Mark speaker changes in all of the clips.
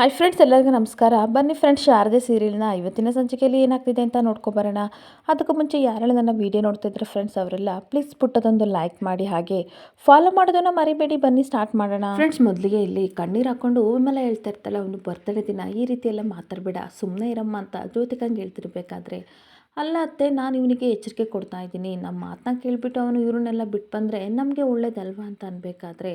Speaker 1: Hi friends ಎಲ್ಲರಿಗೂ ನಮಸ್ಕಾರ. ಬನ್ನಿ ಫ್ರೆಂಡ್ಸ್ ಶಾರದೆ ಸೀರಿಯಲ್ನ ಇವತ್ತಿನ ಸಂಚಿಕೆಯಲ್ಲಿ ಏನಾಗ್ತಿದೆ ಅಂತ ನೋಡ್ಕೊಬರೋಣ ಅದಕ್ಕೂ ಮುಂಚೆ ಯಾರೆಲ್ಲ ನನ್ನ ವೀಡಿಯೋ ನೋಡ್ತಿದ್ರೆ ಫ್ರೆಂಡ್ಸ್ ಅವರೆಲ್ಲ ಪ್ಲೀಸ್ ಪುಟ್ಟದೊಂದು ಲೈಕ್ ಮಾಡಿ ಹಾಗೆ ಫಾಲೋ ಮಾಡೋದನ್ನ ಮರಿಬೇಡಿ. ಬನ್ನಿ ಸ್ಟಾರ್ಟ್ ಮಾಡೋಣ. ಫ್ರೆಂಡ್ಸ್ ಮೊದಲಿಗೆ ಇಲ್ಲಿ ಕಣ್ಣೀರು ಹಾಕೊಂಡು ಮೇಲೆ ಹೇಳ್ತಾ ಇರ್ತಲ್ಲ ಅವನು ಬರ್ತಡೇ ದಿನ ಈ ರೀತಿ ಎಲ್ಲ ಮಾತಾಡಬೇಡ. ಸುಮ್ಮನೆ ಇರಮ್ಮ ಅಂತ ಜ್ಯೋತಿಕಂಗೆ ಹೇಳ್ತಿರ್ಬೇಕಾದ್ರೆ. ಅಲ್ಲ ಅತ್ತೆ, ನಾನು ಇವನಿಗೆ ಎಚ್ಚರಿಕೆ ಕೊಡ್ತಾ ಇದ್ದೀನಿ. ನಮ್ಮ ಮಾತನ್ನ ಕೇಳಿಬಿಟ್ಟು ಅವನು ಇವ್ರನ್ನೆಲ್ಲ ಬಿಟ್ಟು ಬಂದರೆ ನಮಗೆ ಒಳ್ಳೇದಲ್ವಾ ಅಂತ ಅನ್ಬೇಕಾದ್ರೆ.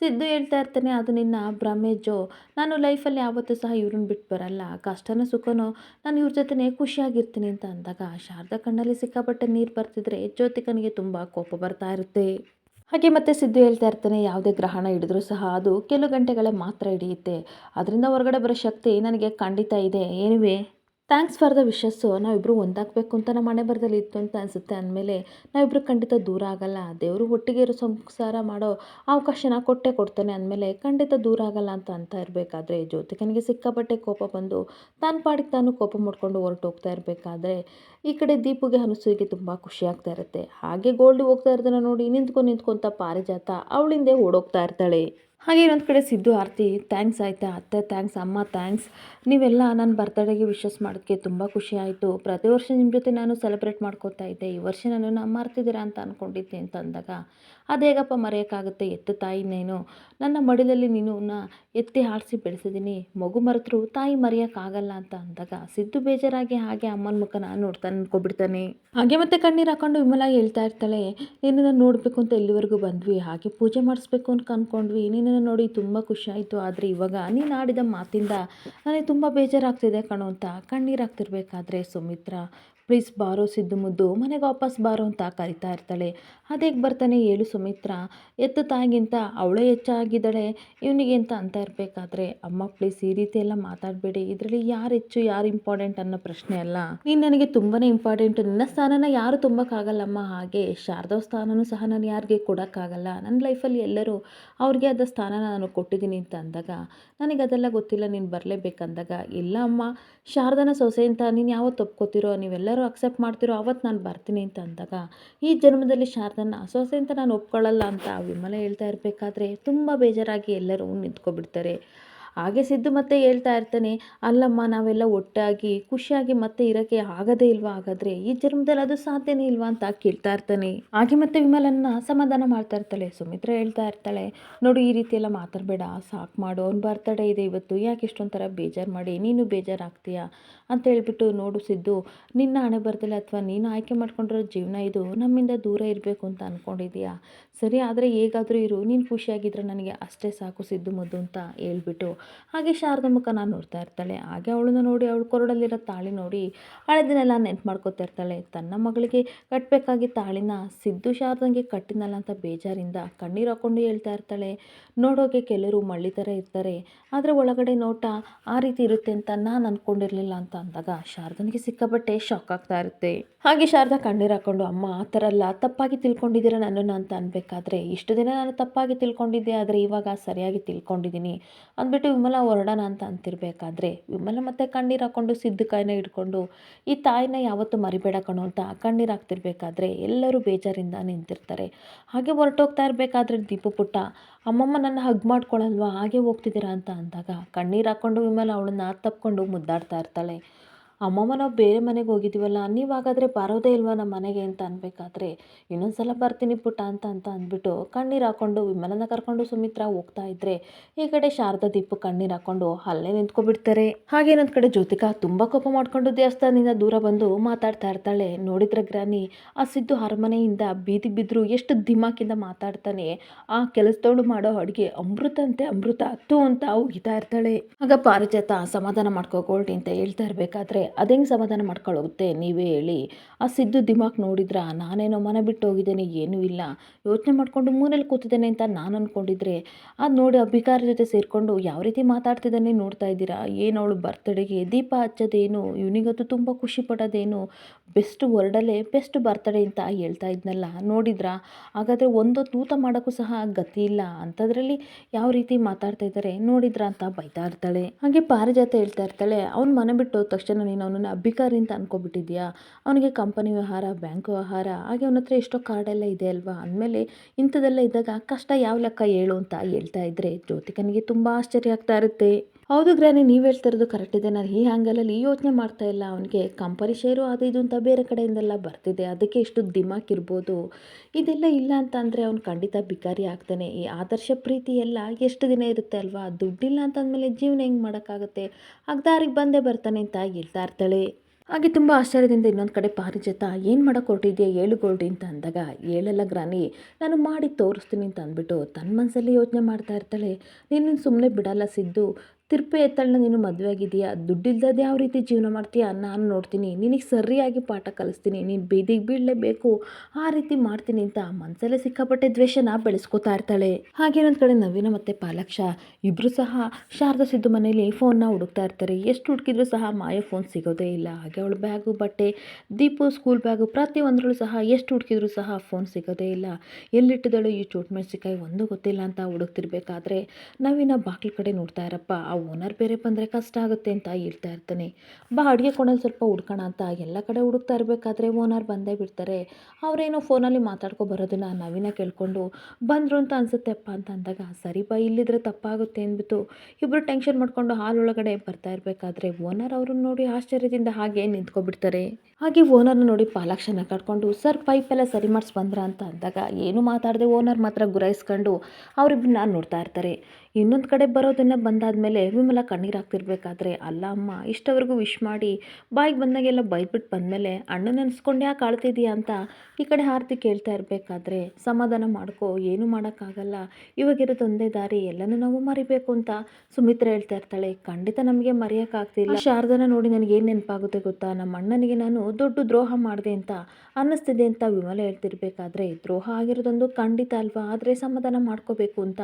Speaker 1: ಸಿದ್ದು ಹೇಳ್ತಾ ಇರ್ತಾನೆ, ಅದು ನಿನ್ನ ಭ್ರಮೇಜೋ ನಾನು ಲೈಫಲ್ಲಿ ಯಾವತ್ತೂ ಸಹ ಇವ್ರನ್ನ ಬಿಟ್ಟು ಬರಲ್ಲ. ಕಷ್ಟನೋ ಸುಖನೋ ನಾನು ಇವ್ರ ಜೊತೆನೇ ಖುಷಿಯಾಗಿರ್ತೀನಿ ಅಂತ ಅಂದಾಗ ಶಾರದಾ ಕಣ್ಣಲ್ಲಿ ಸಿಕ್ಕಾಪಟ್ಟೆ ನೀರು ಬರ್ತಿದ್ರೆ ಜ್ಯೋತಿಕನಿಗೆ ತುಂಬ ಕೋಪ ಬರ್ತಾ ಇರುತ್ತೆ. ಹಾಗೆ ಮತ್ತೆ ಸಿದ್ದು ಹೇಳ್ತಾ ಇರ್ತಾನೆ, ಯಾವುದೇ ಗ್ರಹಣ ಹಿಡಿದ್ರೂ ಸಹ ಅದು ಕೆಲವು ಗಂಟೆಗಳ ಮಾತ್ರ ಹಿಡಿಯುತ್ತೆ. ಅದರಿಂದ ಹೊರಗಡೆ ಬರೋ ಶಕ್ತಿ ನನಗೆ ಖಂಡಿತ ಇದೆ. ಏನಿವೆ? ಥ್ಯಾಂಕ್ಸ್ ಫಾರ್ ದ ವಿಶಸ್ಸು ನಾವಿಬ್ಬರು ಒಂದಾಗಬೇಕು ಅಂತ ನಮ್ಮ ಮನೆ ಬರದಲ್ಲಿ ಇತ್ತು ಅಂತ ಅನಿಸುತ್ತೆ. ಅಂದಮೇಲೆ ನಾವಿಬ್ಬರು ಖಂಡಿತ ದೂರ ಆಗಲ್ಲ. ದೇವರು ಒಟ್ಟಿಗೆ ಇರೋ ಸಂಸಾರ ಮಾಡೋ ಅವಕಾಶನ ಕೊಟ್ಟೆ ಕೊಡ್ತಾನೆ. ಅಂದಮೇಲೆ ಖಂಡಿತ ದೂರ ಆಗಲ್ಲ ಅಂತ ಅಂತ ಇರಬೇಕಾದ್ರೆ ಜ್ಯೋತಿಕನಿಗೆ ಸಿಕ್ಕಾಪಟ್ಟೆ ಕೋಪ ಬಂದು ತಾನು ಪಾಡಿಗೆ ತಾನು ಕೋಪ ಮಾಡಿಕೊಂಡು ಹೊರಟು ಹೋಗ್ತಾ ಇರಬೇಕಾದ್ರೆ ಈ ಕಡೆ ದೀಪುಗೆ ಅನಿಸೂಗೆ ತುಂಬ ಖುಷಿಯಾಗ್ತಾ ಇರುತ್ತೆ. ಹಾಗೆ ಗೋಲ್ಡ್ ಹೋಗ್ತಾ ಇರೋದನ್ನ ನೋಡಿ ನಿಂತ್ಕೊಂಡು ನಿಂತ್ಕೊಂತ ಪಾರಿಜಾತ ಅವಳಿಂದೆ ಓಡೋಗ್ತಾ ಇರ್ತಾಳೆ. ಹಾಗೆ ಇನ್ನೊಂದು ಕಡೆ ಸಿದ್ದು, ಆರತಿ ಥ್ಯಾಂಕ್ಸ್ ಆಯಿತಾ, ಅತ್ತೆ ಥ್ಯಾಂಕ್ಸ್ ಅಮ್ಮ ಥ್ಯಾಂಕ್ಸ್ ನೀವೆಲ್ಲ ನನ್ನ ಬರ್ತಡೇಗೆ ವಿಶಸ್ ಮಾಡೋಕ್ಕೆ ತುಂಬ ಖುಷಿ ಆಯಿತು. ಪ್ರತಿ ವರ್ಷ ನಿಮ್ಮ ಜೊತೆ ನಾನು ಸೆಲೆಬ್ರೇಟ್ ಮಾಡ್ಕೋತಾ ಇದ್ದೆ. ಈ ವರ್ಷ ನನ್ನನ್ನು ಮಾರ್ತಿದ್ದೀರಾ ಅಂತ ಅಂದ್ಕೊಂಡಿದ್ದೆ ಅಂತ ಅಂದಾಗ ಹೇಗಪ್ಪ ಮರೆಯೋಕ್ಕಾಗುತ್ತೆ? ಎತ್ತ ತಾಯಿ ನೀನು. ನನ್ನ ಮಡಿಲಲ್ಲಿ ನೀನು ಎತ್ತಿ ಆಡಿಸಿ ಬೆಳೆಸಿದ್ದೀನಿ. ಮಗು ಮರೆತರು ತಾಯಿ ಮರೆಯೋಕ್ಕಾಗಲ್ಲ ಅಂತ ಅಂದಾಗ ಸಿದ್ದು ಬೇಜಾರಾಗಿ ಹಾಗೆ ಅಮ್ಮನ ಮುಖನ ನೋಡ್ತಾನೆ ಅಂದ್ಕೊಬಿಡ್ತಾನೆ ಹಾಗೆ ಮತ್ತೆ ಕಣ್ಣೀರು ಹಾಕೊಂಡು ವಿಮಲ ಹೇಳ್ತಾ ಇರ್ತಾಳೆ, ನಿನ್ನನ್ನು ನೋಡಬೇಕು ಅಂತ ಎಲ್ಲಿವರೆಗೂ ಬಂದ್ವಿ, ಹಾಗೆ ಪೂಜೆ ಮಾಡಿಸ್ಬೇಕು ಅಂತ ಅಂದ್ಕೊಂಡ್ವಿ ನಿನ್ನನ್ನು ನೋಡಿ ತುಂಬ ಖುಷಿ ಆಯಿತು, ಆದರೆ ಇವಾಗ ನೀನು ಆಡಿದ ಮಾತಿಂದ ನನಗೆ ತುಂಬ ಬೇಜಾರಾಗ್ತಿದೆ ಕಣೋ ಅಂತ ಕಣ್ಣೀರು ಹಾಕ್ತಿರ್ಬೇಕಾದ್ರೆ ಸುಮಿತ್ರಾ ಪ್ಲೀಸ್ ಬಾರೋ ಸಿದ್ದು ಮುದ್ದು, ಮನೆಗೆ ವಾಪಸ್ ಬಾರೋ ಅಂತ ಕರಿತಾ ಇರ್ತಾಳೆ. ಅದೇಗೆ ಬರ್ತಾನೆ ಹೇಳು ಸುಮಿತ್ರ, ಎತ್ತ ತಾಯಿಗಿಂತ ಅವಳೇ ಹೆಚ್ಚಾಗಿದ್ದಾಳೆ, ಇವನಿಗೆ ಅಂತ ಅಂತ ಇರಬೇಕಾದ್ರೆ, ಅಮ್ಮ ಪ್ಲೀಸ್ ಈ ರೀತಿ ಎಲ್ಲ ಮಾತಾಡಬೇಡಿ. ಇದರಲ್ಲಿ ಯಾರು ಹೆಚ್ಚು, ಯಾರು ಇಂಪಾರ್ಟೆಂಟ್ ಅನ್ನೋ ಪ್ರಶ್ನೆ ಅಲ್ಲ. ನೀನು ನನಗೆ ತುಂಬಾ ಇಂಪಾರ್ಟೆಂಟು ನಿನ್ನ ಸ್ಥಾನನ ಯಾರು ತುಂಬಕ್ಕಾಗಲ್ಲಮ್ಮ? ಹಾಗೆ ಶಾರದಾ ಸ್ಥಾನನೂ ಸಹ ನಾನು ಯಾರಿಗೆ ಕೊಡೋಕ್ಕಾಗಲ್ಲ. ನನ್ನ ಲೈಫಲ್ಲಿ ಎಲ್ಲರೂ ಅವ್ರಿಗೆ ಆದ ಸ್ಥಾನನ ನಾನು ಕೊಟ್ಟಿದ್ದೀನಿ ಅಂತ ಅಂದಾಗ, ನನಗೆ ಅದೆಲ್ಲ ಗೊತ್ತಿಲ್ಲ, ನೀನು ಬರಲೇಬೇಕಂದಾಗ, ಇಲ್ಲ ಅಮ್ಮ, ಶಾರದನ ಸೊಸೆ ಅಂತ ನೀನು ಯಾವತ್ತು ಒಪ್ಕೋತಿರೋ ನೀವೆಲ್ಲರೂ ಅಕ್ಸೆಪ್ಟ್ ಮಾಡ್ತಿರೋ ಅವತ್ತು ನಾನು ಬರ್ತೀನಿ ಅಂತ ಅಂದಾಗ, ಈ ಜನ್ಮದಲ್ಲಿ ಶಾರದನ್ನ ಸೊಸೆ ಅಂತ ನಾನು ಒಪ್ಕೊಳ್ಳಲ್ಲ ಅಂತ ವಿಮಲ ಹೇಳ್ತಾ ಇರಬೇಕಾದ್ರೆ ತುಂಬ ಬೇಜಾರಾಗಿ ಎಲ್ಲರೂ ನಿಂತ್ಕೊಬಿಡ್ತಾರೆ. ಹಾಗೆ ಸಿದ್ದು ಮತ್ತೆ ಹೇಳ್ತಾ ಇರ್ತಾನೆ, ಅಲ್ಲಮ್ಮ, ನಾವೆಲ್ಲ ಒಟ್ಟಾಗಿ ಖುಷಿಯಾಗಿ ಮತ್ತೆ ಇರೋಕ್ಕೆ ಆಗದೇ ಇಲ್ವಾ? ಹಾಗಾದ್ರೆ ಈ ಜನ್ಮದಲ್ಲಿ ಅದು ಸಾಧ್ಯನೇ ಇಲ್ವಾ? ಅಂತ ಕೇಳ್ತಾ ಇರ್ತಾನೆ. ಹಾಗೆ ಮತ್ತೆ ವಿಮಲನ್ನ ಸಮಾಧಾನ ಮಾಡ್ತಾ ಇರ್ತಾಳೆ. ಸುಮಿತ್ರ ಹೇಳ್ತಾ ಇರ್ತಾಳೆ, ನೋಡು, ಈ ರೀತಿ ಎಲ್ಲ ಮಾತಾಡಬೇಡ. ಸಾಕು ಮಾಡು. ಅವ್ನು ಬರ್ತಡೇ ಇದೆ ಇವತ್ತು. ಯಾಕೆ ಇಷ್ಟೊಂಥರ ಬೇಜಾರು ಮಾಡಿ? ನೀನು ಬೇಜಾರಾಗ್ತೀಯಾ? ಅಂತ ಹೇಳ್ಬಿಟ್ಟು, ನೋಡು ಸಿದ್ದು, ನಿನ್ನ ಹಣೆ ಬರ್ತಲ್ಲ ಅಥವಾ ನೀನು ಆಯ್ಕೆ ಮಾಡ್ಕೊಂಡಿರೋ ಜೀವನ ಇದು ನಮ್ಮಿಂದ ದೂರ ಇರಬೇಕು ಅಂತ ಅಂದ್ಕೊಂಡಿದೀಯಾ ಸರಿ, ಆದರೆ ಹೇಗಾದರೂ ಇರು. ನೀನು ಖುಷಿಯಾಗಿದ್ದರೆ ನನಗೆ ಅಷ್ಟೇ ಸಾಕು ಸಿದ್ದು ಮುದ್ದು ಅಂತ ಹೇಳ್ಬಿಟ್ಟು ಹಾಗೆ ಶಾರದಾ ಮುಖ ನಾನು ನೋಡ್ತಾ ಇರ್ತಾಳೆ. ಹಾಗೆ ಅವಳನ್ನ ನೋಡಿ ಅವಳು ಕೊರಡಲ್ಲಿರೋ ತಾಳಿ ನೋಡಿ ಹಳೆದನ್ನೆಲ್ಲ ನೆನ್ಪು ಮಾಡ್ಕೋತಾ ಇರ್ತಾಳೆ. ತನ್ನ ಮಗಳಿಗೆ ಕಟ್ಟಬೇಕಾಗಿ ತಾಳಿನ ಸಿದ್ದು ಶಾರದಂಗೆ ಕಟ್ಟಿನಲ್ಲ ಅಂತ ಬೇಜಾರಿಂದ ಕಣ್ಣೀರು ಹಾಕ್ಕೊಂಡು ಹೇಳ್ತಾ ಇರ್ತಾಳೆ. ನೋಡೋಕೆ ಕೆಲವರು ಮಳ್ಳಿ ಥರ ಇರ್ತಾರೆ. ಆದರೆ ಒಳಗಡೆ ನೋಟ ಆ ರೀತಿ ಇರುತ್ತೆ ಅಂತ ನಾನು ಅಂದ್ಕೊಂಡಿರಲಿಲ್ಲ ಅಂತ ಅಂದಾಗ ಶಾರದನಿಗೆ ಸಿಕ್ಕಾಪಟ್ಟೆ ಶಾಕ್ ಆಗ್ತಾ ಇರುತ್ತೆ. ಹಾಗೆ ಶಾರದಾ ಕಣ್ಣೀರು ಹಾಕೊಂಡು, ಅಮ್ಮ, ಆ ಥರ ಅಲ್ಲ ತಪ್ಪಾಗಿ ತಿಳ್ಕೊಂಡಿದ್ದೀರಾ ನನ್ನನ್ನು? ಅಂತ ಅನ್ಬೇಕಾದ್ರೆ ಇಷ್ಟು ದಿನ ನಾನು ತಪ್ಪಾಗಿ ತಿಳ್ಕೊಂಡಿದ್ದೆ, ಆದರೆ ಇವಾಗ ಸರಿಯಾಗಿ ತಿಳ್ಕೊಂಡಿದ್ದೀನಿ ಅಂದ್ಬಿಟ್ಟು ವಿಮಲ ಹೊರಡೋಣ ಅಂತ ಅಂತಿರಬೇಕಾದ್ರೆ ವಿಮಲ ಮತ್ತೆ ಕಣ್ಣೀರು ಹಾಕೊಂಡು ಸಿದ್ಧ ಕಾಯಿನ ಹಿಡ್ಕೊಂಡು, ಈ ತಾಯಿನ ಯಾವತ್ತೂ ಮರಿಬೇಡ ಕಣೋ ಅಂತ ಕಣ್ಣೀರು ಹಾಕ್ತಿರ್ಬೇಕಾದ್ರೆ ಎಲ್ಲರೂ ಬೇಜಾರಿಂದ ನಿಂತಿರ್ತಾರೆ. ಹಾಗೆ ಹೊರಟೋಗ್ತಾ ಇರಬೇಕಾದ್ರೆ ದೀಪು ಪುಟ್ಟ, ಅಮ್ಮಮ್ಮ ನನ್ನ ಹಗ್ ಮಾಡ್ಕೊಳ್ಳಲ್ವಾ ಹಾಗೆ ಹೋಗ್ತಿದ್ದೀರಾ ಅಂತ ಅಂದಾಗ ಕಣ್ಣೀರು ಹಾಕ್ಕೊಂಡು ವಿಮಲ ಅವಳನ್ನ ತಪ್ಪಿಕೊಂಡು ಮುದ್ದಾಡ್ತಾ ಇರ್ತಾಳೆ. ಅಮ್ಮಮ್ಮ, ನಾವು ಬೇರೆ ಮನೆಗೆ ಹೋಗಿದ್ದೀವಲ್ಲ ನೀವು ಹಾಗಾದರೆ ಬರೋದೇ ಇಲ್ವಾ ನಮ್ಮ ಮನೆಗೆ ಅಂತ ಅನ್ಬೇಕಾದ್ರೆ ಇನ್ನೊಂದು ಸಲ ಬರ್ತೀನಿ ಪುಟ್ಟ ಅಂತ ಅಂತ ಅಂದ್ಬಿಟ್ಟು ಕಣ್ಣೀರು ಹಾಕ್ಕೊಂಡು ವಿಮಲನ ಕರ್ಕೊಂಡು ಸುಮಿತ್ರ ಹೋಗ್ತಾ ಇದ್ರೆ, ಈ ಕಡೆ ಶಾರದಾ, ದೀಪ ಕಣ್ಣೀರು ಹಾಕ್ಕೊಂಡು ಅಲ್ಲೇ ನಿಂತ್ಕೊಬಿಡ್ತಾರೆ. ಹಾಗೆ ಇನ್ನೊಂದು ಕಡೆ ಜ್ಯೋತಿಕಾ ತುಂಬ ಕೋಪ ಮಾಡಿಕೊಂಡು ದೇವಸ್ಥಾನದಿಂದ ದೂರ ಬಂದು ಮಾತಾಡ್ತಾ ಇರ್ತಾಳೆ. ನೋಡಿದ್ರೆ ಗ್ರಾನಿ, ಆ ಸಿದ್ದು ಅರಮನೆಯಿಂದ ಬೀದಿ ಬಿದ್ದರು ಎಷ್ಟು ದಿಮಾಕಿಂದ ಮಾತಾಡ್ತಾನೆ, ಆ ಕೆಲಸದವಳು ಮಾಡೋ ಅಡುಗೆ ಅಮೃತ ಅಂತೆ ಅಮೃತ, ಅತ್ತು ಅಂತ ಉಗಿತಾ ಇರ್ತಾಳೆ. ಆಗ ಪಾರಿಜಾತ ಸಮಾಧಾನ ಮಾಡ್ಕೋ, ಗೋಲ್ಡಿ ಅಂತ ಹೇಳ್ತಾ ಇರಬೇಕಾದ್ರೆ ಅದು ಹೆಂಗೆ ಸಮಾಧಾನ ಮಾಡ್ಕೊಳ್ಳೋಗುತ್ತೆ ನೀವೇ ಹೇಳಿ. ಆ ಸಿದ್ದು ದಿಮಾಕ್ ನೋಡಿದ್ರ ನಾನೇನೋ ಮನೆ ಬಿಟ್ಟು ಹೋಗಿದ್ದೇನೆ, ಏನೂ ಇಲ್ಲ. ಯೋಚನೆ ಮಾಡಿಕೊಂಡು ಮೂರಲ್ಲಿ ಕೂತಿದ್ದೇನೆ ಅಂತ ನಾನು ಅಂದ್ಕೊಂಡಿದ್ರೆ ಅದು ನೋಡಿ ಅಭಿಕಾರ ಜೊತೆ ಸೇರಿಕೊಂಡು ಯಾವ ರೀತಿ ಮಾತಾಡ್ತಿದ್ದಾನೆ ನೋಡ್ತಾ ಇದ್ದೀರಾ? ಏನು ಅವಳು ಬರ್ತಡೆಗೆ ದೀಪ ಹಚ್ಚೋದೇನು? ಇವನಿಗಂತೂ ತುಂಬ ಖುಷಿ ಪಡೋದೇನು? ಬೆಸ್ಟ್ ವರ್ಡಲ್ಲೇ ಬೆಸ್ಟ್ ಬರ್ತಡೇ ಅಂತ ಹೇಳ್ತಾ ಇದ್ನಲ್ಲ, ನೋಡಿದ್ರಾ? ಹಾಗಾದರೆ ಒಂದೊತ್ತು ತೂತ ಮಾಡೋಕ್ಕೂ ಸಹ ಗತಿ ಇಲ್ಲ ಅಂಥದ್ರಲ್ಲಿ ಯಾವ ರೀತಿ ಮಾತಾಡ್ತಾ ಇದ್ದಾರೆ ನೋಡಿದ್ರ ಅಂತ ಬೈತಾ ಇರ್ತಾಳೆ. ಹಾಗೆ ಪಾರಿಜಾತ ಹೇಳ್ತಾ ಇರ್ತಾಳೆ, ಅವ್ನು ಮನೆ ಬಿಟ್ಟು ಹೋದ ತಕ್ಷಣ ನೀನು ಅವನನ್ನು ಅಭಿಕಾರಿ ಅಂತ ಅನ್ಕೊಬಿಟ್ಟಿದ್ಯಾ? ಅವನಿಗೆ ಕಂಪನಿ ವ್ಯವಹಾರ, ಬ್ಯಾಂಕ್ ವ್ಯವಹಾರ, ಹಾಗೆ ಅವನ ಹತ್ರ ಎಷ್ಟೋ ಕಾರ್ಡೆಲ್ಲ ಇದೆ ಅಲ್ವಾ? ಅಂದಮೇಲೆ ಇಂಥದ್ದೆಲ್ಲ ಇದ್ದಾಗ ಕಷ್ಟ ಯಾವ ಲೆಕ್ಕ ಹೇಳು ಅಂತ ಹೇಳ್ತಾ ಇದ್ರೆ ಜ್ಯೋತಿಕನಿಗೆ ತುಂಬ ಆಶ್ಚರ್ಯ ಆಗ್ತಾ ಇರುತ್ತೆ. ಹೌದು ಗ್ರಾನಿ ನೀವು ಹೇಳ್ತಾ ಇರೋದು ಕರೆಕ್ಟ್ ಇದೆ. ನಾನು ಈ ಆ್ಯಂಗಲಲ್ಲಿ ಯೋಚನೆ ಮಾಡ್ತಾ ಇಲ್ಲ. ಅವನಿಗೆ ಕಂಪನಿ ಶೇರು ಅದು ಇದು ಅಂತ ಬೇರೆ ಕಡೆಯಿಂದೆಲ್ಲ ಬರ್ತಿದೆ. ಅದಕ್ಕೆ ಇಷ್ಟು ದಿಮಾಕ್ ಇರ್ಬೋದು. ಇದೆಲ್ಲ ಇಲ್ಲ ಅಂತ ಅಂದರೆ ಅವ್ನು ಖಂಡಿತ ಬಿಕಾರಿ ಆಗ್ತಾನೆ. ಈ ಆದರ್ಶ ಪ್ರೀತಿ ಎಲ್ಲ ಎಷ್ಟು ದಿನ ಇರುತ್ತೆ ಅಲ್ವಾ? ದುಡ್ಡಿಲ್ಲ ಅಂತಂದಮೇಲೆ ಜೀವನ ಹೆಂಗೆ ಮಾಡೋಕ್ಕಾಗುತ್ತೆ? ಅಗ್ದಾರಿಗೆ ಬಂದೇ ಬರ್ತಾನೆ ಅಂತ ಹೇಳ್ತಾ ಇರ್ತಾಳೆ. ಹಾಗೆ ತುಂಬ ಆಶ್ಚರ್ಯದಿಂದ ಇನ್ನೊಂದು ಕಡೆ ಪಾರಿಜಾತ, ಏನು ಮಾಡೋಕೆ ಹೊರಟಿದ್ಯಾ ಏಳು ಗೋಲ್ಡಿ ಅಂತ ಅಂದಾಗ ಏಳೆಲ್ಲ ಗ್ರಾನಿ ನಾನು ಮಾಡಿ ತೋರಿಸ್ತೀನಿ ಅಂತ ಅಂದ್ಬಿಟ್ಟು ತನ್ನ ಮನಸ್ಸಲ್ಲಿ ಯೋಚನೆ ಮಾಡ್ತಾ ಇರ್ತಾಳೆ. ನೀನು ಸುಮ್ಮನೆ ಬಿಡಲ್ಲ ಸಿದ್ದು. ತಿರುಪೆ ಎತ್ತಳನ್ನ ನೀನು ಮದುವೆ ಆಗಿದೆಯಾ ದುಡ್ಡಿಲ್ದದೆ ಯಾವ ರೀತಿ ಜೀವನ ಮಾಡ್ತೀಯಾ? ನಾನು ನೋಡ್ತೀನಿ, ನಿನಗೆ ಸರಿಯಾಗಿ ಪಾಠ ಕಲಿಸ್ತೀನಿ, ನೀನು ಬೀದಿಗೆ ಬೀಳಲೇಬೇಕು, ಆ ರೀತಿ ಮಾಡ್ತೀನಿ ಅಂತ ಮನಸ್ಸಲ್ಲೇ ಸಿಕ್ಕಾಪಟ್ಟೆ ದ್ವೇಷನ ಬೆಳೆಸ್ಕೋತಾ ಇರ್ತಾಳೆ. ಹಾಗೆ ಇನ್ನೊಂದು ಕಡೆ ನವೀನ ಮತ್ತು ಪಾಲಕ್ಷ ಇಬ್ಬರು ಸಹ ಶಾರದಾ ಸಿದ್ದು ಮನೆಯಲ್ಲಿ ಫೋನ್ನ ಹುಡುಕ್ತಾ ಇರ್ತಾರೆ. ಎಷ್ಟು ಹುಡುಕಿದ್ರು ಸಹ ಮಾಯ ಫೋನ್ ಸಿಗೋದೇ ಇಲ್ಲ. ಹಾಗೆ ಅವಳು ಬ್ಯಾಗು, ಬಟ್ಟೆ, ದೀಪು ಸ್ಕೂಲ್ ಬ್ಯಾಗು ಪ್ರತಿಯೊಂದರಲ್ಲೂ ಸಹ ಎಷ್ಟು ಹುಡುಕಿದ್ರು ಸಹ ಫೋನ್ ಸಿಗೋದೇ ಇಲ್ಲ. ಎಲ್ಲಿಟ್ಟಿದಳು ಈ ಚೋಟ್ ಮೆಣಸಿಕಾಯಿ ಒಂದು ಗೊತ್ತಿಲ್ಲ ಅಂತ ಹುಡುಕ್ತಿರ್ಬೇಕಾದ್ರೆ ನವೀನ ಬಾಗಿಲು ಕಡೆ ನೋಡ್ತಾ ಇರಪ್ಪ. ಓನರ್ ಬೇರೆ ಬಂದರೆ ಕಷ್ಟ ಆಗುತ್ತೆ ಅಂತ ಹೇಳ್ತಾ ಇರ್ತಾನೆ. ಬಾ, ಅಡುಗೆ ಕೊಡೋದು ಸ್ವಲ್ಪ ಹುಡ್ಕೋಣ ಅಂತ ಎಲ್ಲ ಕಡೆ ಹುಡುಕ್ತಾ ಇರಬೇಕಾದ್ರೆ ಓನರ್ ಬಂದೇ ಬಿಡ್ತಾರೆ. ಅವರೇನೋ ಫೋನಲ್ಲಿ ಮಾತಾಡ್ಕೊ ಬರೋದನ್ನ ನವೀನ ಕೇಳ್ಕೊಂಡು, ಬಂದರು ಅಂತ ಅನ್ಸುತ್ತೆಪ್ಪ ಅಂತ ಅಂದಾಗ, ಸರಿ ಬಾ, ಇಲ್ಲಿದ್ರೆ ತಪ್ಪಾಗುತ್ತೆ, ಅಂದ್ಬಿಟ್ಟು ಇಬ್ಬರು ಟೆನ್ಷನ್ ಮಾಡಿಕೊಂಡು ಹಾಲ್ ಒಳಗಡೆ ಬರ್ತಾ ಇರಬೇಕಾದ್ರೆ ಓನರ್ ಅವ್ರನ್ನ ನೋಡಿ ಆಶ್ಚರ್ಯದಿಂದ ಹಾಗೆ ನಿಂತ್ಕೊಬಿಡ್ತಾರೆ. ಹಾಗೆ ಓನರ್ನ ನೋಡಿ ಪಾಲಕ್ಷನ ಕಾಡ್ಕೊಂಡು ಸರ್, ಪೈಪ್ ಎಲ್ಲ ಸರಿ ಮಾಡಿಸ್ ಬಂದ್ರ ಅಂತ ಅಂದಾಗ, ಏನು ಮಾತಾಡದೆ? ಓನರ್ ಮಾತ್ರ ಗುರಾಯಿಸ್ಕೊಂಡು ಅವರಿಬ್ಬರನ್ನ ನೋಡ್ತಾ ಇರ್ತಾರೆ. ಇನ್ನೊಂದು ಕಡೆ ಬರೋದನ್ನು ಬಂದಾದಮೇಲೆ ವಿಮಲ ಕಣ್ಣೀರು ಹಾಕ್ತಿರ್ಬೇಕಾದ್ರೆ, ಅಲ್ಲ ಅಮ್ಮ, ಇಷ್ಟವರೆಗೂ ವಿಶ್ ಮಾಡಿ ಬಾಯಿಗೆ ಬಂದಾಗೆಲ್ಲ ಬೈದ್ಬಿಟ್ಟು ಬಂದಮೇಲೆ ಅಣ್ಣ ನೆನೆಸ್ಕೊಂಡು ಯಾಕೆ ಆಳ್ತಿದೀಯ ಅಂತ ಈ ಕಡೆ ಆರತಿ ಕೇಳ್ತಾ ಇರಬೇಕಾದ್ರೆ, ಸಮಾಧಾನ ಮಾಡ್ಕೋ, ಏನೂ ಮಾಡೋಕ್ಕಾಗಲ್ಲ ಇವಾಗಿರೋದು ಒಂದೇ ದಾರಿ ಎಲ್ಲನೂ ನಾವು ಮರಿಬೇಕು ಅಂತ ಸುಮಿತ್ರ ಹೇಳ್ತಾ ಇರ್ತಾಳೆ. ಖಂಡಿತ ನಮಗೆ ಮರೆಯೋಕ್ಕಾಗ್ತಿಲ್ಲ. ಶಾರದನ ನೋಡಿ ನನಗೆ ಏನು ನೆನಪಾಗುತ್ತೆ ಗೊತ್ತಾ? ನಮ್ಮ ಅಣ್ಣನಿಗೆ ನಾನು ದೊಡ್ಡ ದ್ರೋಹ ಮಾಡಿದೆ ಅಂತ ಅನ್ನಿಸ್ತಿದೆ ಅಂತ ವಿಮಲ ಹೇಳ್ತಿರ್ಬೇಕಾದ್ರೆ, ದ್ರೋಹ ಆಗಿರೋದೊಂದು ಖಂಡಿತ ಅಲ್ವಾ? ಆದರೆ ಸಮಾಧಾನ ಮಾಡ್ಕೋಬೇಕು ಅಂತ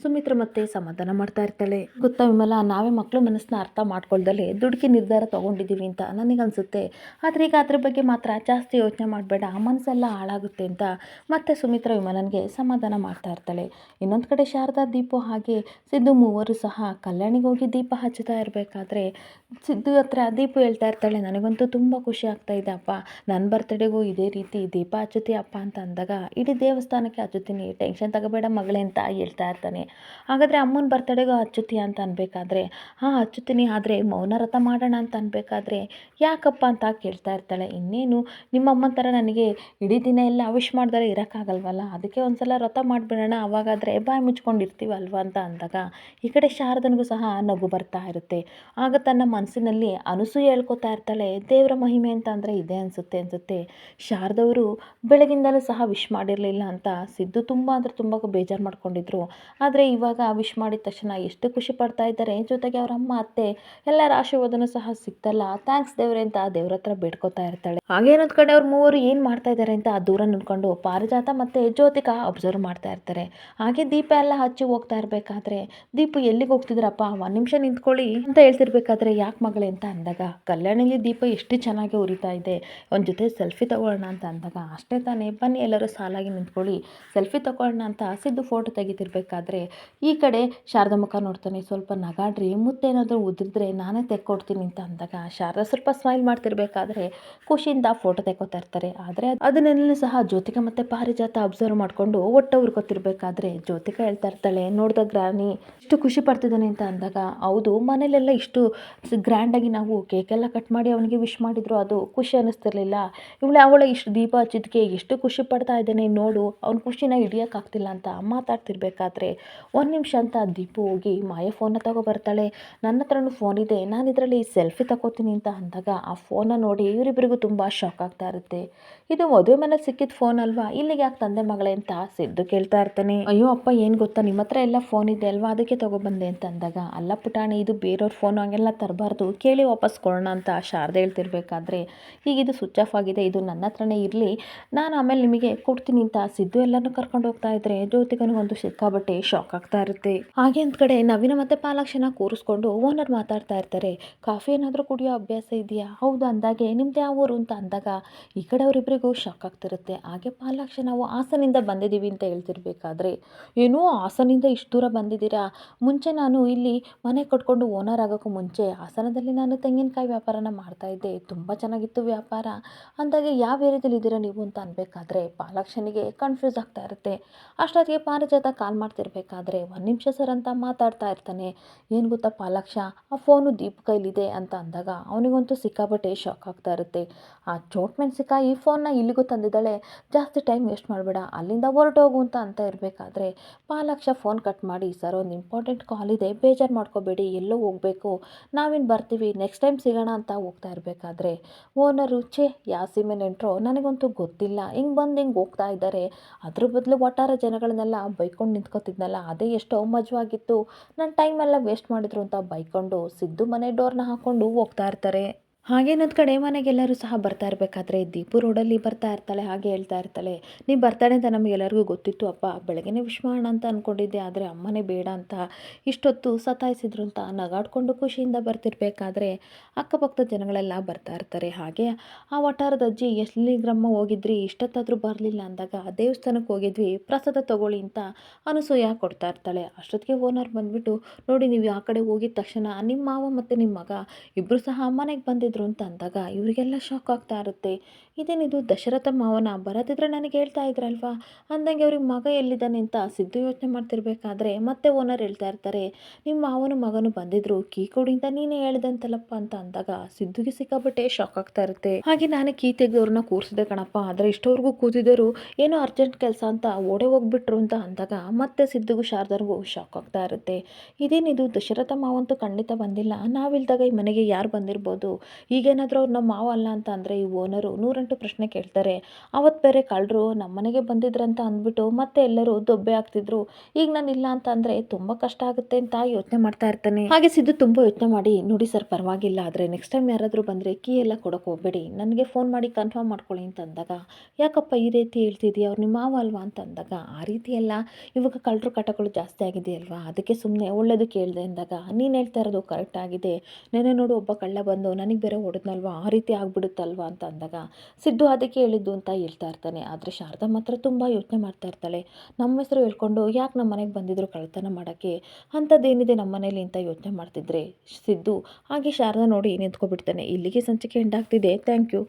Speaker 1: ಸುಮಿತ್ರ ಮತ್ತೆ ಸಮಾಧಾನ ಮಾಡ್ತಾ ಇರ್ತಾಳೆ. ಗೊತ್ತಾ ವಿಮಲ, ನಾವೇ ಮಕ್ಕಳು ಮನಸ್ಸನ್ನ ಅರ್ಥ ಮಾಡ್ಕೊಳ್ದಲೆ ದುಡುಕಿ ನಿರ್ಧಾರ ತೊಗೊಂಡಿದ್ದೀವಿ ಅಂತ ನನಗನ್ಸುತ್ತೆ. ಆದರೆ ಈಗ ಅದ್ರ ಬಗ್ಗೆ ಮಾತ್ರ ಜಾಸ್ತಿ ಯೋಚನೆ ಮಾಡಬೇಡ. ಮನಸ್ಸೆಲ್ಲ ಹಾಳಾಗುತ್ತೆ ಅಂತ ಮತ್ತೆ ಸುಮಿತ್ರ ವಿಮಲನಿಗೆ ಸಮಾಧಾನ ಮಾಡ್ತಾ ಇರ್ತಾಳೆ. ಇನ್ನೊಂದು ಕಡೆ ಶಾರದಾ, ದೀಪು ಹಾಗೆ ಸಿದ್ದು ಮೂವರು ಸಹ ಕಲ್ಯಾಣಿಗೆ ಹೋಗಿ ದೀಪ ಹಚ್ಚುತ್ತಾ ಇರಬೇಕಾದ್ರೆ ಸಿದ್ದು ಹತ್ರ ದೀಪು ಹೇಳ್ತಾ ಇರ್ತಾಳೆ, ನನಗಂತೂ ತುಂಬ ಖುಷಿ ಆಗ್ತಾ ಇದೆ ಅಪ್ಪ. ನನ್ನ ಬರ್ತಡೆಗೂ ಇದೇ ರೀತಿ ದೀಪ ಹಚ್ಚುತ್ತೀಯಪ್ಪ ಅಂತ ಅಂದಾಗ ಇಡೀ ದೇವಸ್ಥಾನಕ್ಕೆ ಹಚ್ಚುತ್ತೀನಿ. ಟೆನ್ಷನ್ ತಗೋಬೇಡ ಮಗಳೇ ಅಂತ ಹೇಳ್ತಾ ಇರ್ತಾನೆ. ಹಾಗಾದರೆ ಅಮ್ಮನ ಬರ್ತಡೆಗೂ ಹಚ್ಚುತ್ತೀಯ ಅಂತ ಅನ್ಬೇಕಾದ್ರೆ, ಹಾಂ ಹಚ್ಚುತ್ತೀನಿ ಆದರೆ ಮೌನ ರಥ ಮಾಡೋಣ ಅಂತ ಅನ್ಬೇಕಾದ್ರೆ ಯಾಕಪ್ಪ ಅಂತ ಕೇಳ್ತಾ ಇರ್ತಾಳೆ. ಇನ್ನೇನು ನಿಮ್ಮಮ್ಮನ ಥರ ನನಗೆ ಇಡೀ ದಿನ ಎಲ್ಲ ಅವಿಶ್ ಮಾಡಿದ್ರೆ ಇರೋಕ್ಕಾಗಲ್ವಲ್ಲ? ಅದಕ್ಕೆ ಒಂದು ಸಲ ವ್ರತ ಮಾಡಿಬಿಡೋಣ, ಅವಾಗಾದರೆ ಬಾಯಿ ಮುಚ್ಕೊಂಡಿರ್ತೀವಲ್ವ? ಅಂತ ಅಂದಾಗ, ಈ ಕಡೆ ಶಾರದನಿಗೂ ಸಹ ನಗು ಬರ್ತಾ ಇರುತ್ತೆ. ಆಗ ತನ್ನ ಮನಸ್ಸಿನಲ್ಲಿ ಅನಸು ಹೇಳ್ಕೊತಾ ಇರ್ತಾಳೆ. ದೇವರ ಮಹಿಮೆ ಅಂತ ಅಂದರೆ ಇದೆ ಅನಿಸುತ್ತೆ ಅನಿಸುತ್ತೆ. ಶಾರದವರು ಬೆಳಗಿಂದಲೂ ಸಹ ವಿಶ್ ಮಾಡಿರಲಿಲ್ಲ ಅಂತ ಸಿದ್ದು ತುಂಬ ಅಂದರೆ ತುಂಬ ಬೇಜಾರು ಮಾಡ್ಕೊಂಡಿದ್ರು. ಆದರೆ ಇವಾಗ ಮಾಡಿದ ತಕ್ಷಣ ಎಷ್ಟು ಖುಷಿ ಪಡ್ತಾ ಇದ್ದಾರೆ. ಜೊತೆಗೆ ಅವ್ರ ಅಮ್ಮ, ಅತ್ತೆ ಎಲ್ಲರ ಆಶೀರ್ವಾದನೂ ಸಹ ಸಿಗ್ತಲ್ಲ. ಥ್ಯಾಂಕ್ಸ್ ದೇವ್ರೆ ಅಂತ ದೇವ್ರ ಹತ್ರ ಬೇಡ್ಕೋತಾ ಇರ್ತಾಳೆ. ಹಾಗೆ ಇನ್ನೊಂದು ಕಡೆ ಅವ್ರ ಮೂವರು ಏನು ಮಾಡ್ತಾ ಇದ್ದಾರೆ ಅಂತ ಆ ದೂರ ನಿಂತ್ಕೊಂಡು ಪಾರಿಜಾತ ಮತ್ತೆ ಜ್ಯೋತಿಕಾ ಅಬ್ಸರ್ವ್ ಮಾಡ್ತಾ ಇರ್ತಾರೆ. ಹಾಗೆ ದೀಪ ಎಲ್ಲ ಹಚ್ಚಿ ಹೋಗ್ತಾ ಇರಬೇಕಾದ್ರೆ, ದೀಪ ಎಲ್ಲಿಗೆ ಹೋಗ್ತಿದ್ರಪ್ಪ? ಒಂದು ನಿಮಿಷ ನಿಂತ್ಕೊಳ್ಳಿ ಅಂತ ಹೇಳ್ತಿರ್ಬೇಕಾದ್ರೆ ಯಾಕೆ ಮಗಳೇ ಅಂತ ಅಂದಾಗ, ಕಲ್ಯಾಣಿಲಿ ದೀಪ ಎಷ್ಟು ಚೆನ್ನಾಗಿ ಉರಿತಾ ಇದೆ. ಅವ್ನ ಜೊತೆ ಸೆಲ್ಫಿ ತಗೊಳ್ಳೋಣ ಅಂತ ಅಂದಾಗ ಅಷ್ಟೇ ತಾನೇ. ಬನ್ನಿ ಎಲ್ಲರೂ ಸಾಲಾಗಿ ನಿಂತ್ಕೊಳ್ಳಿ. ಸೆಲ್ಫಿ ತಗೊಳ್ಳೋಣ ಅಂತ ಸಿದ್ದು ಫೋಟೋ ತೆಗಿತಿರ್ಬೇಕಾದ್ರೆ ಈ ಕಡೆ ಶಾರದಾ ಮುಖ ನೋಡ್ತಾನೆ, ಸ್ವಲ್ಪ ನಗಾಡ್ರಿ, ಮುತ್ತೇನಾದರೂ ಉದ್ರಿದ್ರೆ ನಾನೇ ತೆಕ್ಕೊಡ್ತೀನಿ ಅಂತ ಅಂದಾಗ ಶಾರದಾ ಸ್ವಲ್ಪ ಸ್ಮೈಲ್ ಮಾಡ್ತಿರ್ಬೇಕಾದ್ರೆ ಖುಷಿಯಿಂದ ಫೋಟೋ ತೆಕ್ಕೋತಾ ಇರ್ತಾರೆ. ಆದರೆ ಅದನ್ನೆಲ್ಲ ಸಹ ಜ್ಯೋತಿಕ ಮತ್ತು ಪಾರಿಜಾತ ಅಬ್ಸರ್ವ್ ಮಾಡಿಕೊಂಡು ಒಟ್ಟು ಉರ್ಕೊತಿರ್ಬೇಕಾದ್ರೆ ಜ್ಯೋತಿಕ ಹೇಳ್ತಾ ಇರ್ತಾಳೆ, ನೋಡ್ದ ಗ್ರಾನಿ ಇಷ್ಟು ಖುಷಿ ಪಡ್ತಿದ್ದಾನೆ ಅಂತ ಅಂದಾಗ ಹೌದು, ಮನೇಲೆಲ್ಲ ಇಷ್ಟು ಗ್ರ್ಯಾಂಡಾಗಿ ನಾವು ಕೇಕೆಲ್ಲ ಕಟ್ ಮಾಡಿ ಅವನಿಗೆ ವಿಶ್ ಮಾಡಿದ್ರು ಅದು ಖುಷಿ ಅನ್ನಿಸ್ತಿರ್ಲಿಲ್ಲ. ಇವಳೆ, ಅವಳ ಇಷ್ಟು ದೀಪ ಹಚ್ಚಿದ್ಕೆ ಎಷ್ಟು ಖುಷಿ ಪಡ್ತಾ ಇದ್ದಾನೆ, ನೋಡು, ಅವ್ನ ಖುಷಿನ ಹಿಡಿಯೋಕ್ಕಾಗ್ತಿಲ್ಲ ಅಂತ ಮಾತಾಡ್ತಿರ್ಬೇಕಾದ್ರೆ ಒಂದು ನಿಮಿಷ ಅಂತ ದೀಪು ಹೋಗಿ, ಮಾಯ ಫೋನ್ನ ತಗೋ ಬರ್ತಾಳೆ. ನನ್ನ ಹತ್ರನೂ ಫೋನ್ ಇದೆ. ನಾನು ಇದರಲ್ಲಿ ಸೆಲ್ಫಿ ತಗೋತೀನಿ ಅಂತ ಅಂದಾಗ ಆ ಫೋನ ನೋಡಿ ಇವರಿಬ್ಬರಿಗೂ ತುಂಬ ಶಾಕ್ ಆಗ್ತಾ ಇರುತ್ತೆ. ಇದು ಮದುವೆ ಮನೆ ಸಿಕ್ಕಿದ ಫೋನ್ ಅಲ್ವಾ? ಇಲ್ಲಿಗೆ ಯಾಕೆ ತಂದೆ ಮಗಳೇ ಅಂತ ಸಿದ್ದು ಕೇಳ್ತಾ ಇರ್ತಾನೆ. ಅಯ್ಯೋ ಅಪ್ಪ, ಏನು ಗೊತ್ತಾ? ನಿಮ್ಮ ಹತ್ರ ಎಲ್ಲ ಫೋನ್ ಇದೆ ಅಲ್ವಾ? ಅದಕ್ಕೆ ತಗೊಬಂದೆ ಅಂತ ಅಂದಾಗ, ಅಲ್ಲ ಪುಟಾಣಿ, ಇದು ಬೇರೆಯವ್ರ ಫೋನ್ ಹಂಗೆಲ್ಲ ತರಬಾರ್ದು. ಕೇಳಿ ವಾಪಸ್ ಕೊಡೋಣ ಅಂತ ಶಾರದೆ ಹೇಳ್ತಿರ್ಬೇಕಾದ್ರೆ, ಈಗ ಇದು ಸ್ವಿಚ್ ಆಫ್ ಆಗಿದೆ. ಇದು ನನ್ನ ಹತ್ರನೇ ಇರಲಿ. ನಾನು ಆಮೇಲೆ ನಿಮಗೆ ಕೊಡ್ತೀನಿ ಅಂತ ಸಿದ್ದು ಎಲ್ಲನೂ ಕರ್ಕೊಂಡು ಹೋಗ್ತಾ ಇದ್ರೆ ಒಂದು ಸಿಕ್ಕಾಬಟ್ಟೆ ಶಾಕ್ ಆಗ್ತಾ ಇರುತ್ತೆ. ಹಾಗೆ ಒಂದು ಕಡೆ ನವೀನ ಮತ್ತೆ ಪಾಲಾಕ್ಷನ ಕೂರಿಸ್ಕೊಂಡು ಓನರ್ ಮಾತಾಡ್ತಾ ಇರ್ತಾರೆ. ಕಾಫಿ ಏನಾದರೂ ಕುಡಿಯೋ ಅಭ್ಯಾಸ ಇದೆಯಾ? ಹೌದು, ಅಂದಾಗೆ. ನಿಮ್ದು ಯಾವ ಊರು? ಅಂತ ಅಂದಾಗ, ಈ ಕಡೆ ಅವರಿಬ್ಬರಿಗೂ ಶಾಕ್ ಆಗ್ತಿರುತ್ತೆ. ಹಾಗೆ ಪಾಲಾಕ್ಷ ನಾವು ಹಾಸನಿಂದ ಬಂದಿದ್ದೀವಿ ಅಂತ ಹೇಳ್ತಿರ್ಬೇಕಾದ್ರೆ. ಏನೋ ಹಾಸನಿಂದ ಇಷ್ಟು ದೂರ ಬಂದಿದ್ದೀರಾ? ಮುಂಚೆ ನಾನು ಇಲ್ಲಿ ಮನೆ ಕಟ್ಕೊಂಡು ಓನರ್ ಆಗೋಕ್ಕೂ ಮುಂಚೆ ಹಾಸನದಲ್ಲಿ ನಾನು ತೆಂಗಿನಕಾಯಿ ವ್ಯಾಪಾರನ ಮಾಡ್ತಾ ಇದ್ದೆ. ತುಂಬ ಚೆನ್ನಾಗಿತ್ತು ವ್ಯಾಪಾರ. ಅಂದಾಗೆ ಯಾವ ಏರಿಯಾದಲ್ಲಿ ಇದ್ದೀರಾ ನೀವು ಅಂತ ಅನ್ಬೇಕಾದ್ರೆ ಪಾಲಾಕ್ಷನಿಗೆ ಕನ್ಫ್ಯೂಸ್ ಆಗ್ತಾ ಇರುತ್ತೆ. ಅಷ್ಟೊತ್ತಿಗೆ ಪಾರಿಜಾತ ಕಾಲ್ ಮಾಡ್ತಿರ್ಬೇಕಾದ್ರೆ ಒಂದು ನಿಮಿಷ ಸರ್ ಅಂತ ಮಾತಾಡ್ತಾ ಇರ್ತಾನೆ. ಏನು ಗೊತ್ತಾ ಪಾಲಾಕ್ಷ ಆ ಫೋನು ದೀಪ್ ಕೈಲಿದೆ ಅಂತ ಅಂದಾಗ ಅವನಿಗಂತೂ ಸಿಕ್ಕಾಪಟ್ಟೆ ಶಾಕ್ ಆಗ್ತಾ ಇರುತ್ತೆ. ಆ ಚೋಟ್ ಮೆಣಸಿಕ ಈ ಫೋನ್ನ ಇಲ್ಲಿಗೂ ತಂದಿದ್ದಾಳೆ. ಜಾಸ್ತಿ ಟೈಮ್ ವೇಸ್ಟ್ ಮಾಡಬೇಡ, ಅಲ್ಲಿಂದ ಹೊರಟೋಗು ಅಂತ ಅಂತ ಇರಬೇಕಾದ್ರೆ ಪಾಲಕ್ಷ ಫೋನ್ ಕಟ್ ಮಾಡಿ, ಸರ್ ಒಂದು ಇಂಪಾರ್ಟೆಂಟ್ ಕಾಲ್ ಇದೆ, ಬೇಜಾರು ಮಾಡ್ಕೋಬೇಡಿ, ಎಲ್ಲೋ ಹೋಗಬೇಕು. ನಾವೇನು ಬರ್ತೀವಿ ನೆಕ್ಸ್ಟ್ ಟೈಮ್ ಸಿಗೋಣ ಅಂತ ಹೋಗ್ತಾ ಇರಬೇಕಾದ್ರೆ. ಓನರು, ಛೇ ಯಾವ ಸೀಮೆ ನೆಂಟ್ರೋ, ನನಗಂತೂ ಗೊತ್ತಿಲ್ಲ. ಹಿಂಗೆ ಬಂದು ಹಿಂಗೆ ಹೋಗ್ತಾ ಇದ್ದಾರೆ. ಅದ್ರ ಬದಲು ಒಟ್ಟಾರೆ ಜನಗಳನ್ನೆಲ್ಲ ಬೈಕೊಂಡು ನಿಂತ್ಕೋತಿದ್ನಲ್ಲ, ಅದೇ ಎಷ್ಟೋ ಮಜವಾಗಿತ್ತು. ನನ್ನ ಟೈಮೆಲ್ಲ ವೇಸ್ಟ್ ಮಾಡಿದ್ರು ಅಂತ ಬೈಕೊಂಡು ಸಿದ್ದು ಮನೆ ಡೋರ್ನ ಹಾಕ್ಕೊಂಡು ಹೋಗ್ತಾ ಇರ್ತಾರೆ. ಹಾಗೆ ನನ್ನ ಕಡೆ ಮನೆಗೆಲ್ಲರೂ ಸಹ ಬರ್ತಾ ಇರಬೇಕಾದ್ರೆ ದೀಪು ರೋಡಲ್ಲಿ ಬರ್ತಾ ಇರ್ತಾಳೆ, ಹಾಗೆ ಹೇಳ್ತಾ ಇರ್ತಾಳೆ ನೀ ಬರ್ತಾಳೆ ಅಂತ ನಮಗೆಲ್ಲರಿಗೂ ಗೊತ್ತಿತ್ತು, ಅಪ್ಪ ಬೆಳಗ್ಗೆನೇ ವಿಶ್ ಮಾಡೋಣ ಅಂತ ಅಂದ್ಕೊಂಡಿದ್ದೆ ಆದರೆ ಅಮ್ಮನೇ ಬೇಡ ಅಂತ ಇಷ್ಟೊತ್ತು ಸತಾಯಿಸಿದ್ರು ಅಂತ ನಗಾಡ್ಕೊಂಡು ಖುಷಿಯಿಂದ ಬರ್ತಿರ್ಬೇಕಾದ್ರೆ ಅಕ್ಕಪಕ್ಕದ ಜನಗಳೆಲ್ಲ ಬರ್ತಾ ಇರ್ತಾರೆ. ಹಾಗೆ ಆ ವಠಾರದ ಅಜ್ಜಿ ಎಲ್ಲಿಗ್ರಮ್ಮ ಹೋಗಿದ್ರಿ? ಇಷ್ಟೊತ್ತಾದರೂ ಬರಲಿಲ್ಲ ಅಂದಾಗ ದೇವಸ್ಥಾನಕ್ಕೆ ಹೋಗಿದ್ವಿ, ಪ್ರಸಾದ ತಗೊಳ್ಳಿ ಅಂತ ಅನಸೂಯ ಕೊಡ್ತಾ ಇರ್ತಾಳೆ. ಅಷ್ಟೊತ್ತಿಗೆ ಓನರ್ ಬಂದುಬಿಟ್ಟು, ನೋಡಿ, ನೀವು ಆ ಕಡೆ ಹೋಗಿದ ತಕ್ಷಣ ನಿಮ್ಮ ಮಾವ ಮತ್ತು ನಿಮ್ಮ ಮಗ ಇಬ್ಬರು ಸಹ ಮನೆಗೆ ಬಂದಿದ್ರು ಅಂತ ಅಂದಾಗ ಇವರಿಗೆಲ್ಲ ಶಾಕ್ ಆಗ್ತಾ ಇರುತ್ತೆ. ಇದೇನಿದು ದಶರಥ ಮಾವನ? ಬರದಿದ್ರೆ ನನಗೆ ಹೇಳ್ತಾ ಇದ್ರಲ್ವಾ? ಅಂದಂಗೆ ಅವ್ರಿಗೆ ಮಗ ಎಲ್ಲಿದ್ದಾನೆ ಅಂತ ಸಿದ್ದು ಯೋಚನೆ ಮಾಡ್ತಿರ್ಬೇಕಾದ್ರೆ ಮತ್ತೆ ಓನರ್ ಹೇಳ್ತಾ ಇರ್ತಾರೆ ನಿಮ್ಮ ಮಾವನ ಮಗನು ಬಂದಿದ್ರು ಕೀ ಕೊಡಿಂದ ನೀನೇ ಹೇಳ್ದಂತಲ್ಲಪ್ಪ ಅಂತ ಅಂದಾಗ ಸಿದ್ದುಗೆ ಸಿಕ್ಕಾಪಟ್ಟೆ ಶಾಕ್ ಆಗ್ತಾ ಇರುತ್ತೆ. ಹಾಗೆ ನಾನೇ ಕೀ ತೆಗೆದವ್ರನ್ನ ಕೂರಿಸಿದೆ ಕಣಪ್ಪ. ಆದರೆ ಇಷ್ಟವರೆಗೂ ಕೂತಿದ್ದರು ಏನೋ ಅರ್ಜೆಂಟ್ ಕೆಲಸ ಅಂತ ಓಡೇ ಹೋಗ್ಬಿಟ್ರು ಅಂತ ಅಂದಾಗ ಮತ್ತೆ ಸಿದ್ದುಗೂ ಶಾರದರ್ಗೂ ಶಾಕ್ ಆಗ್ತಾ ಇರುತ್ತೆ. ಇದೇನಿದು ದಶರಥ ಮಾವಂತೂ ಖಂಡಿತ ಬಂದಿಲ್ಲ. ನಾವಿಲ್ದಾಗ ಈ ಮನೆಗೆ ಯಾರು ಬಂದಿರ್ಬೋದು? ಈಗೇನಾದರೂ ಅವ್ರು ನಮ್ಮ ಮಾವ ಅಲ್ಲ ಅಂತ ಅಂದರೆ ಈ ಓನರು ನೂರೆಂಟು ಪ್ರಶ್ನೆ ಕೇಳ್ತಾರೆ. ಅವತ್ತು ಬೇರೆ ಕಳ್ಳರು ನಮ್ಮ ಮನೆಗೆ ಬಂದಿದ್ರಂತ ಅಂದ್ಬಿಟ್ಟು ಮತ್ತೆ ಎಲ್ಲರೂ ದೊಬ್ಬೆ ಆಗ್ತಿದ್ರು. ಈಗ ನಾನು ಇಲ್ಲ ಅಂತ ಅಂದರೆ ತುಂಬ ಕಷ್ಟ ಆಗುತ್ತೆ ಅಂತ ಯೋಚನೆ ಮಾಡ್ತಾ ಇರ್ತಾನೆ. ಹಾಗೆ ಸಿದ್ದು ತುಂಬ ಯೋಚನೆ ಮಾಡಿ, ನೋಡಿ ಸರ್, ಪರವಾಗಿಲ್ಲ. ಆದರೆ ನೆಕ್ಸ್ಟ್ ಟೈಮ್ ಯಾರಾದರೂ ಬಂದರೆ ಕೀ ಎಲ್ಲ ಕೊಡೋಕೆ ಹೋಗಬೇಡಿ. ನನಗೆ ಫೋನ್ ಮಾಡಿ ಕನ್ಫರ್ಮ್ ಮಾಡ್ಕೊಳ್ಳಿ ಅಂತ ಅಂದಾಗ, ಯಾಕಪ್ಪ ಈ ರೀತಿ ಹೇಳ್ತಿದ್ದೀಯ ಅವ್ರು ನಿಮ್ಮ ಮಾವ ಅಲ್ವಾ? ಅಂತ ಅಂದಾಗ, ಆ ರೀತಿ ಎಲ್ಲ ಇವಾಗ ಕಳ್ಳರು ಕಟಗಳು ಜಾಸ್ತಿ ಆಗಿದೆ ಅಲ್ವಾ ಅದಕ್ಕೆ ಸುಮ್ಮನೆ ಒಳ್ಳೇದು ಕೇಳಿದೆ ಅಂದಾಗ, ನೀನು ಹೇಳ್ತಾ ಇರೋದು ಕರೆಕ್ಟ್ ಆಗಿದೆ. ನೆನೆ ನೋಡು ಒಬ್ಬ ಕಳ್ಳ ಬಂದು ನನಗೆ ಬೇರೆ ಹೊಡೆದ್ನಲ್ವಾ? ಆ ರೀತಿ ಆಗ್ಬಿಡುತ್ತಲ್ವಾ ಅಂತ ಅಂದಾಗ, ಸಿದ್ದು ಅದಕ್ಕೆ ಹೇಳಿದ್ದು ಅಂತ ಹೇಳ್ತಾ ಇರ್ತಾನೆ. ಆದರೆ ಶಾರದಾ ಮಾತ್ರ ತುಂಬ ಯೋಚನೆ ಮಾಡ್ತಾ ಇರ್ತಾಳೆ. ನಮ್ಮ ಹೆಸರು ಹೇಳ್ಕೊಂಡು ಯಾಕೆ ನಮ್ಮ ಮನೆಗೆ ಬಂದಿದ್ರು ಕಳ್ತನ ಮಾಡೋಕ್ಕೆ? ಅಂಥದ್ದೇನಿದೆ ನಮ್ಮ ಮನೇಲಿ ಅಂತ ಯೋಚನೆ ಮಾಡ್ತಿದ್ರೆ? ಸಿದ್ದು, ಹಾಗೆ ಶಾರದಾ ನೋಡಿ ನಿಂತ್ಕೊಬಿಡ್ತಾನೆ. ಇಲ್ಲಿಗೆ ಸಂಚಿಕೆ ಎಂಡಾಗ್ತಿದೆ ಥ್ಯಾಂಕ್ ಯು